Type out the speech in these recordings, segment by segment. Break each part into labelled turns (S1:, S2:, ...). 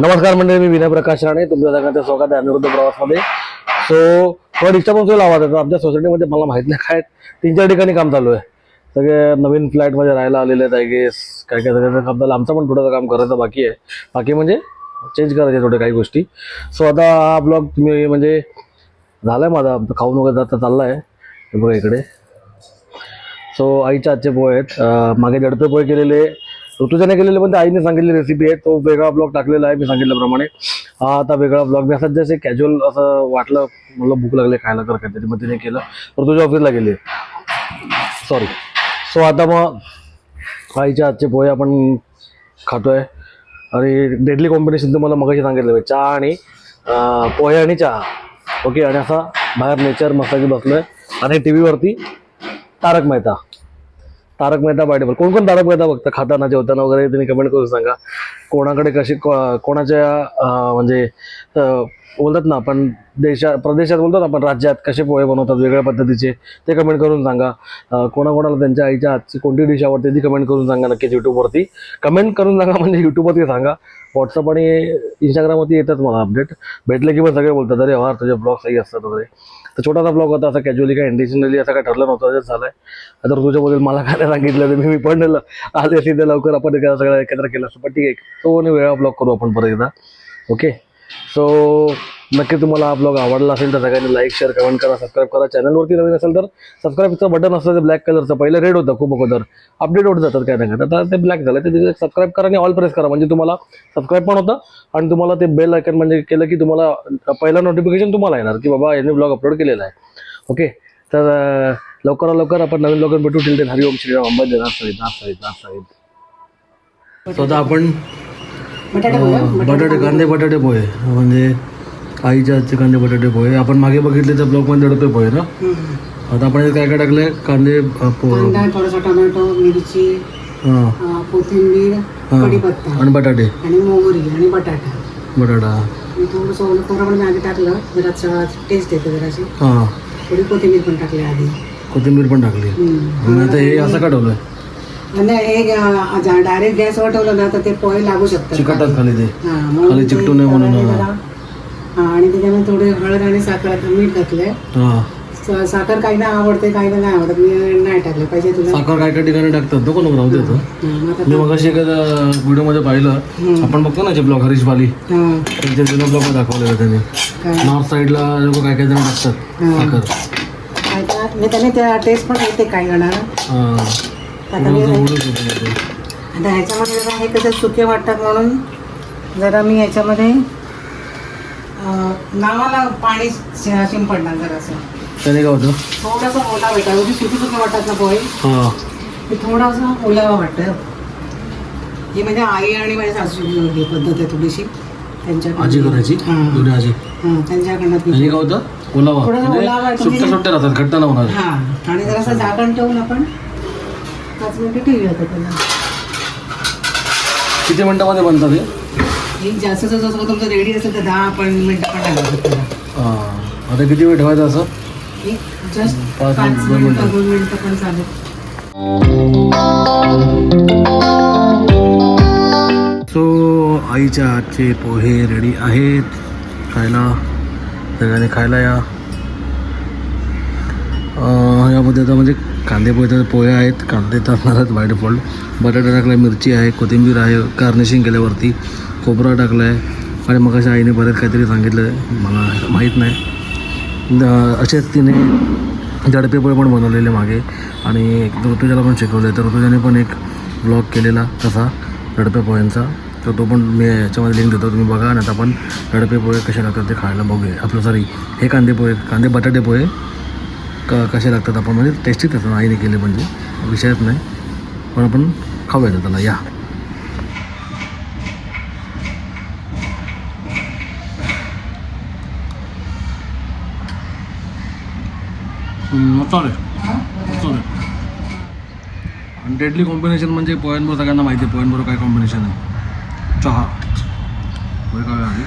S1: नमस्कार मंडळी मी विनय प्रकाश राणे. तुमच्या सगळ्यांचं स्वागत आहे अनिरुद्ध प्रवासमध्ये. सो थोडा डिस्टर्बन्स होईल आवाज येतो आमच्या सोसायटीमध्ये मला माहीत नाही काय तीन चार ठिकाणी काम चालू आहे. सगळे नवीन फ्लॅटमध्ये राहायला आलेले आहेत आय गेस काय काय सगळ्यांचं काम झालं आमचं पण थोडंसं काम करायचं बाकी आहे. बाकी म्हणजे चेंज करायचे थोडे काही गोष्टी. सो आता हा ब्लॉग तुम्ही म्हणजे झाला आहे माझा. खाऊन वगैरे आता चालला आहे बघा इकडे. सो आईच्या आजचे पोहे आहेत. मागे दडपे पोहे केलेले. ऋतुजाने केलेले पण ते आईने सांगितली रेसिपी आहे. तो वेगळा ब्लॉग टाकलेला आहे मी सांगितल्याप्रमाणे. हा आता वेगळा ब्लॉग मी असं जसे कॅज्युअल असं वाटलं. मला भूक लागली खायला कर काहीतरी मग तिने केलं ऋतुजा ऑफिसला गेली सॉरी सो आता मग आईच्या आजचे पोहे आपण खातोय. आणि डेडली कॉम्बिनेशन तुम्हाला मगाशी सांगितलं चहा आणि पोहे आणि चहा. ओके आणि असा बाहेर नेचर मसाजी बसलोय. आणि टी व्हीवरती तारक मेहता. तारक मेहता बायडेबल कोण कोण तारक मेहता बघतं? खाताना जेवताना वगैरे तुम्ही कमेंट करून सांगा. कोणाकडे कशी कोणाच्या म्हणजे बोलतात ना आपण देशा प्रदेशात बोलतो ना आपण राज्यात कसे पोहे बनवतात वेगळ्या पद्धतीचे ते कमेंट करून सांगा. कोणाकोणाला त्यांच्या आईच्या आजची कोणती डिश आवडते ती कमेंट करून सांगा नक्कीच यूट्यूबवरती कमेंट करून सांगा म्हणजे यूट्यूबवरती सांगा. व्हॉट्सअप आणि इंस्टाग्रामवरती येतात मला अपडेट भेटले की मग सगळे बोलतात अरे हा तुझे ब्लॉग सही असतात वगैरे. तर छोटासा ब्लॉग होता असा कॅज्युअली काय इंटेन्शनली असं काय ठरलं नव्हतं जर झालं आहे तर तुझ्याबद्दल मला काय सांगितलं तर मी मी पण आले आज तिथे लवकर आपण सगळं एकत्र केलं असं पण ठीक आहे. तो आणि वेळा ब्लॉग करू आपण परत एकदा. ओके सो नक्की तुम्हाला हा ब्लॉग आवडला असेल तर सगळ्यांनी लाईक शेअर कमेंट करा सबस्क्राईब करा. चॅनलवरती नवीन असेल तर सबस्क्राईबचं बटन असतं ते ब्लॅक कलरचं पहिलं रेड होतं खूप अगोदर. अपडेट होत जातात काय नाही आता ते ब्लॅक झालं ते सबस्क्राईब करा आणि ऑल प्रेस करा. म्हणजे तुम्हाला सबस्क्राईब पण होतं आणि तुम्हाला ते बेल आयकन म्हणजे केलं की तुम्हाला पहिला नोटिफिकेशन तुम्हाला येणार की बाबा यांनी ब्लॉग अपलोड केलेला आहे. ओके तर लवकरात लवकर आपण नवीन लोकांना भेटू. टिल ते हरिओम श्रीराम अंबाजी नाथ साहिब साहिब आपण
S2: बटाटा पोहे?
S1: कांदे बटाटे पोहे. म्हणजे आईच्या हातचे कांदे बटाटे पोहे. आपण मागे बघितले तर ब्लॉगमध्ये दडपे पोहे ना? आता आपण काय काय टाकले? कांदे अं, पो
S2: कांदा थोडासा टोमॅटो मिरची
S1: हां.
S2: कोथिंबीर
S1: आणि बटाटे.
S2: आणि मोहरी आणि बटाटा.
S1: बटाटा.
S2: थोडंसं ओलं खोबरं पण मी आधी टाकलं. जरा टेस्ट येते जराशी.
S1: हां.
S2: थोडी कोथिंबीर पण टाकली आधी.
S1: कोथिंबीर पण टाकली. आता हे असं का
S2: आणि हे डायरेक्ट गॅसवर ठेवलं ना तर ते पोहे लागू शकतात.
S1: चिकटतात खाली ते.
S2: हां, म्हणून
S1: खाली
S2: ते
S1: चिकटू नये म्हणून, हां.
S2: जरा- हां, आणि त्याच्यामध्ये थोडे हळद आणि साखर मीठ घातलंय.
S1: हां.
S2: स- साखर काहींना आवडते काहींना नाही आवडत. मी नाही टाकलं. पाहिजे तुला?
S1: साखर काय काय ठिकाणी टाकतात. नको नको राहू देतो
S2: हां, मग आता-
S1: मी मग अशी एखाद्या व्हिडिओमध्ये पाहिलं. आपण बघतो ना जे ब्लॉग हरीश बाली.
S2: हां,
S1: त्यांच्या जुन्या ब्लॉग दाखवलेलं त्यांनी.
S2: काय?
S1: नॉर्थ साईडला लोक काय काय जण टाकतात
S2: हां.
S1: साखर.
S2: आता मी त्याने त्या टेस्ट पण येते काही जणांना.
S1: हां.
S2: आता मी ह्याच्यामध्ये जरा हे कसं सुके वाटतात म्हणून जरा मी ह्याच्यामध्ये नावाला पाणी शिंपडणार जरासं.
S1: होतं
S2: थोडंसं ओला भेटा उभी सुकी सुके वाटतात ना पोहे? ते थोडंसं ओलावा वाटतं. ही म्हणजे आई आणि माझ्या सासूची पद्धत आहे थोडीशी.
S1: आजी करायची? आजी?
S2: हां त्यांच्याकडनं ती
S1: त्याने काय होतं ओलावा.
S2: थोडंसं ओलावा
S1: म्हणजे
S2: आहे,
S1: सुट्ट्या
S2: तुम्ही-
S1: सुट्ट्या राहतात घट्ट नाही होणार.
S2: हां. आणि जरासं झाकण ठेवून आपण पाच मिनिटं ठेवूया होतं त्याला.
S1: किती मिनिटामध्ये बनतात
S2: एक जास्त जर जसं तुमचं रेडी असेल तर दहा पण मिनटं पण लागतात त्याला
S1: हां. आता किती वेळ ठेवायचं असं?
S2: एक जस्ट
S1: पाच मिनिटं, दोन
S2: मिनिटं. पण चालेल.
S1: सो आईच्या हातचे पोहे रेडी आहेत. खायला. सगळ्यांनी खायला या. यामध्ये आता म्हणजे कांदे पोहे तर पोहे आहेत कांदे तर बाय डिफॉल्ट बटाटा टाकला मिरची आहे कोथिंबीर आहे गार्निशिंग केल्यावरती खोबरा टाकला आहे आणि मग अशा आईने बरेच काहीतरी सांगितलं आहे मला माहीत नाही. असेच तिने दडपे पोहे पण बनवलेले मागे. आणि एक ऋतुजाला पण शिकवले तर ऋतुजाने पण एक ब्लॉग केलेला तसा दडपे पोह्यांचा. तर तो पण मी याच्यामध्ये लिंक देतो तुम्ही बघा. आणि आता आपण दडपे पोहे कसे लागतात ते खायला बघूया. आपलं सॉरी हे कांदे पोहे कांदे बटाटे पोहे क कसे लागतात आपण म्हणजे टेस्टीच असतात आईने केले म्हणजे. विषयच नाही. पण आपण खाऊया त्याला या. आणि डेडली कॉम्बिनेशन म्हणजे पोह्यांबरोबर सगळ्यांना माहिती आहे पोह्यांबरोबर काय कॉम्बिनेशन आहे. चहा. खावे आधी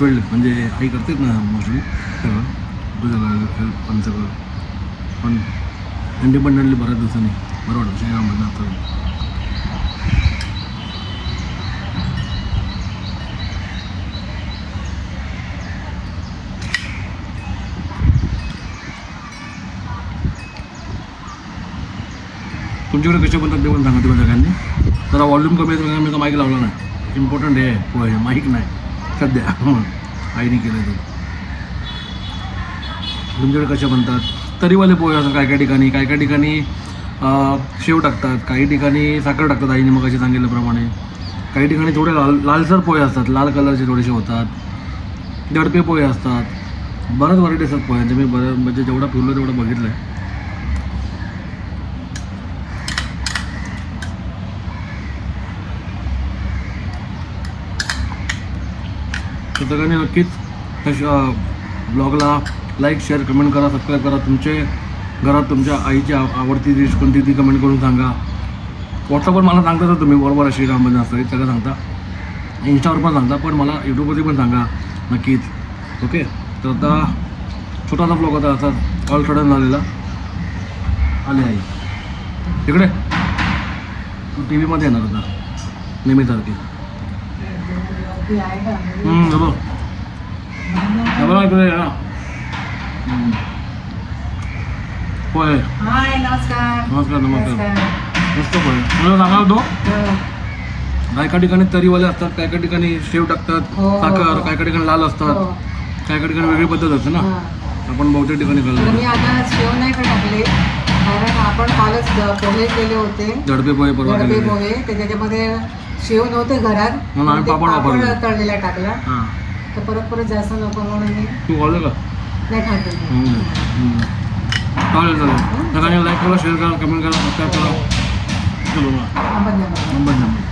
S1: फील्ड म्हणजे आई करतेच ना मोस्टली सगळं तुझ्याला हेल्प पण सगळं. पण इंडिपेंडंटली बऱ्याच दिवसांनी बरं वाटतं श्रीराम आता. तुमच्याकडे कसे बोलतात ते पण सांगा तुम्ही सगळ्यांनी. जरा वॉल्यूम कमी आहे मी तर माईक लावला नाही. इम्पॉर्टंट हे आहे माईक नाही. सध्या हं. आईने केलं ते. तुमच्याकडे कशा बनतात? तरीवाले पोहे असतात काय काय ठिकाणी काय काय ठिकाणी शेव टाकतात काही ठिकाणी साखर टाकतात आईने मग सांगितल्याप्रमाणे. काही ठिकाणी थोडे लाल लालसर पोहे असतात लाल कलरचे थोडेसे होतात. दडपे पोहे असतात. बऱ्याच व्हरायटी असतात पोह्यांचे. मी बरं म्हणजे जेवढा फिरलो तेवढं बघितलं आहे तर सगळ्यांनी नक्कीच ब्लॉगला लाईक शेअर कमेंट करा सबस्क्राईब करा. तुमचे घरात तुमच्या आईची आव- आवडती डिश कोणती ती कमेंट करून सांगा. व्हॉट्सअपवर मला सांगता तर तुम्ही बरोबर अशी रामबंद बंद असतं सगळं सांगता. इंस्टावर पण सांगता पण मला यूट्यूबवरती पण सांगा नक्कीच. ओके तर आता छोटासा ब्लॉग होता. असा ऑल सडन झालेला. आले आई. तिकडे टी व्हीमध्ये येणार होता नेहमीसारखी
S2: ती आहे का?
S1: हम्म, हे बघ. हे बघ इकडे हा. हम्म. पोहे
S2: हाय नमस्कार
S1: नमस्कार नमस्कार
S2: नमस्कार
S1: मस्त पोहे मला सांगा तो
S2: हो.
S1: काय काय ठिकाणी तरीवाले असतात काय काय ठिकाणी शेव टाकतात साखर. काय काय ठिकाणी लाल असतात
S2: हो.
S1: काय काय ठिकाणी वेगळी पद्धत असते ना. आपण बहुतेक ठिकाणी खाल्लं
S2: मी आता शेव नाही का टाकले कारण आपण कालच पोहे केले होते
S1: दडपे पोहे परवा
S2: त्याच्यामध्ये शेव नव्हते घरात
S1: म्हणून आम्ही
S2: ते
S1: पापड वापरले.
S2: तळलेला टाकला
S1: हां
S2: तर परत परत जास्त नको म्हणून मी
S1: तू खाल्लं का
S2: नाही खाते
S1: हम्म. हम्म. चालेल चालेल सगळ्यांनी लाईक करा शेअर करा कमेंट करा सबस्क्राईब करा चलो बा.
S2: आपण.
S1: Number number